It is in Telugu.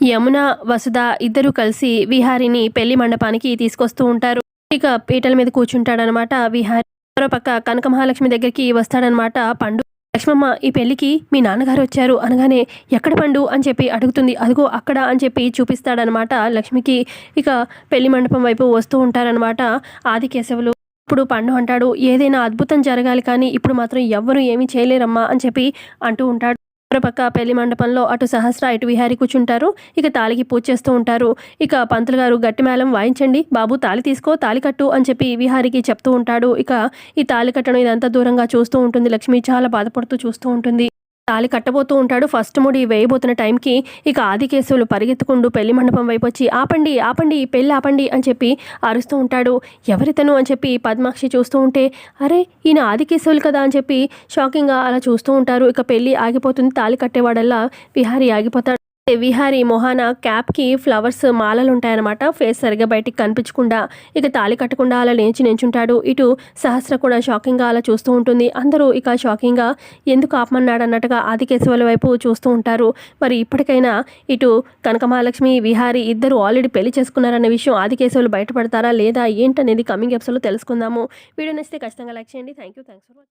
యమున వసుధ ఇద్దరు కలిసి విహారిని పెళ్ళి మండపానికి తీసుకొస్తూ ఉంటారు. ఇక పీటల మీద కూర్చుంటాడనమాట విహారి. మరోపక్క కనక మహాలక్ష్మి దగ్గరికి వస్తాడనమాట పండు. లక్ష్మమ్మ ఈ పెళ్ళికి మీ నాన్నగారు వచ్చారు అనగానే ఎక్కడ పండు అని చెప్పి అడుగుతుంది. అదిగో అక్కడ అని చెప్పి చూపిస్తాడనమాట లక్ష్మికి. ఇక పెళ్ళి మండపం వైపు వస్తూ ఉంటారనమాట ఆది కేశవులు ఇప్పుడు పండు అంటాడు ఏదైనా అద్భుతం జరగాలి కానీ ఇప్పుడు మాత్రం ఎవ్వరూ ఏమీ చేయలేరమ్మా అని చెప్పి అంటూ ఉంటాడు. మరోపక్క పెళ్ళి మండపంలో అటు సహస్ర ఇటు విహారి కూర్చుంటారు. ఇక తాళికి పూజ చేస్తూ ఉంటారు. ఇక పంతులు గారు గట్టి మేళం వాయించండి. బాబు తాళి తీసుకో తాళి కట్టు అని చెప్పి విహారికి చెప్తూ ఉంటాడు. ఇక ఈ తాళి కట్టడం ఇదంతా దూరంగా చూస్తూ ఉంటుంది. లక్ష్మి చాలా బాధపడుతూ చూస్తూ ఉంటుంది. తాలి కట్టబోతూ ఉంటాడు. ఫస్ట్ ముడి వేయబోతున్న టైంకి ఇక ఆదికేశవులు పరిగెత్తుకుంటూ పెళ్ళి మండపం వైపు వచ్చి ఆపండి ఆపండి పెళ్ళి ఆపండి అని చెప్పి అరుస్తూ ఉంటాడు. ఎవరితను? అని చెప్పి పద్మాక్షి చూస్తూ ఉంటే అరే ఈయన ఆదికేశవులు కదా అని చెప్పి షాకింగ్గా అలా చూస్తూ ఉంటారు. ఇక పెళ్ళి ఆగిపోతుంది. తాలి కట్టేవాడల్లా విహారి ఆగిపోతాడు. విహారీ మొహాన క్యాప్కి ఫ్లవర్స్ మాలలు ఉంటాయన్నమాట ఫేస్ సరిగా బయటికి కనిపించకుండా ఇక తాళి కట్టకుండా అలా లేచి నించుంటాడు. ఇటు సహస్ర కూడా షాకింగ్గా అలా చూస్తూ ఉంటుంది. అందరూ ఇక షాకింగ్గా ఎందుకు ఆపమన్నాడు అన్నట్టుగా ఆదికేశవుల వైపు చూస్తూ ఉంటారు. మరి ఇప్పటికైనా ఇటు కనకమహాలక్ష్మి విహారీ ఇద్దరు ఆల్రెడీ పెళ్ళి చేసుకున్నారన్న విషయం ఆదికేశవులు బయటపడతారా లేదా ఏంటనేది కమింగ్ ఎపిసోడ్లో తెలుసుకుందాము. వీడియో నచ్చితే ఖచ్చితంగా లైక్ చేయండి. Thank you thanks for watching.